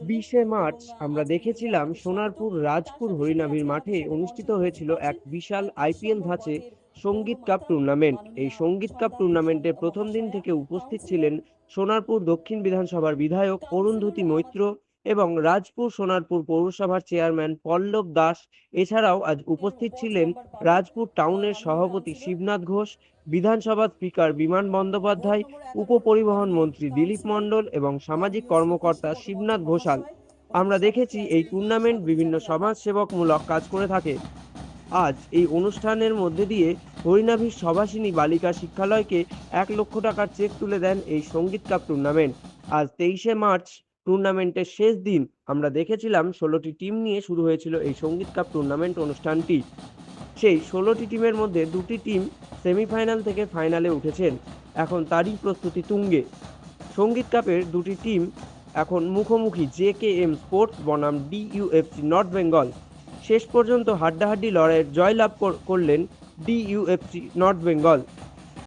বিশে মার্চ আমরা দেখেছিলাম সোনারপুর রাজপুর হরিনাভির মাঠে অনুষ্ঠিত হয়েছিল এক বিশাল আইপিএল ধাঁচে সংগীত কাপ টুর্নামেন্ট। এই সংগীত কাপ টুর্নামেন্টে প্রথম দিন থেকে উপস্থিত ছিলেন সোনারপুর দক্ষিণ বিধানসভার বিধায়ক অরুন্ধতি মৈত্র এবং রাজপুর সোনারপুর পৌরসভার চেয়ারম্যান পল্লব দাস এছাড়াও আজ উপস্থিত ছিলেন রাজপুর টাউনের সভাপতি শিবনাথ ঘোষ বিধানসভা স্পিকার বিমান বন্দ্যোপাধ্যায় উপপরিবহন মন্ত্রী দিলীপ মণ্ডল এবং সামাজিক কর্মকর্তা শিবনাথ ঘোষাল আমরা দেখেছি এই টুর্নামেন্ট বিভিন্ন সমাজসেবকমূলক কাজ করে থাকে আজ এই অনুষ্ঠানের মধ্যে দিয়ে হরিনাভির সভাসিনী বালিকা শিক্ষালয়কে এক লক্ষ টাকার চেক তুলে দেন এই সংগীত কাপ টুর্নামেন্ট আজ তেইশে মার্চ টুর্নামেন্টের শেষ দিন আমরা দেখেছিলাম ষোলোটি টিম নিয়ে শুরু হয়েছিল এই সংগীত কাপ টুর্নামেন্ট অনুষ্ঠানটি। সেই ষোলোটি টিমের মধ্যে দুটি টিম সেমিফাইনাল থেকে ফাইনালে উঠেছেন। এখন তারই প্রস্তুতি তুঙ্গে। সংগীত কাপের দুটি টিম এখন মুখোমুখি জে কে এম স্পোর্টস, বনাম ডিইউএফসি নর্থ বেঙ্গল। শেষ পর্যন্ত হাড্ডাহাড্ডি লড়াইয়ের জয়লাভ কর- করলেন ডিইউএফসি নর্থ বেঙ্গল।